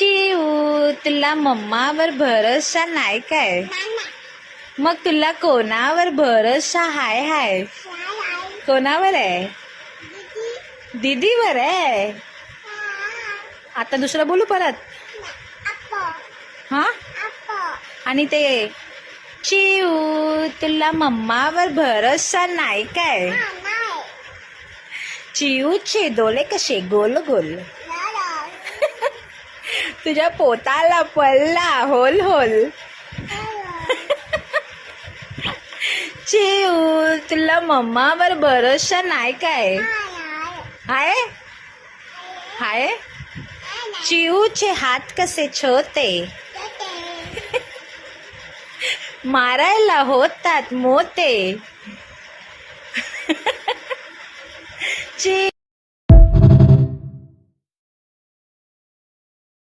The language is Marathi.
चिऊ तुला मम्मावर भरोसा नाही काय? मग तुला कोणावर भरोसा हाय हाय? कोणावर आहे? दीदीवर आहे? आता दुसरं बोलू परत. हा? आणि ते चिऊ तुला मम्मावर भरोसा नाही काय? चिऊचे डोले कसे गोल गोल? तुझ्या पोताला पल्ला होल होल. चिऊ तुला मम्मावर भरोसा नाही काय? हाय? हाय? चिऊचे हात कसे छोते मारायला होतात मोते. चिऊ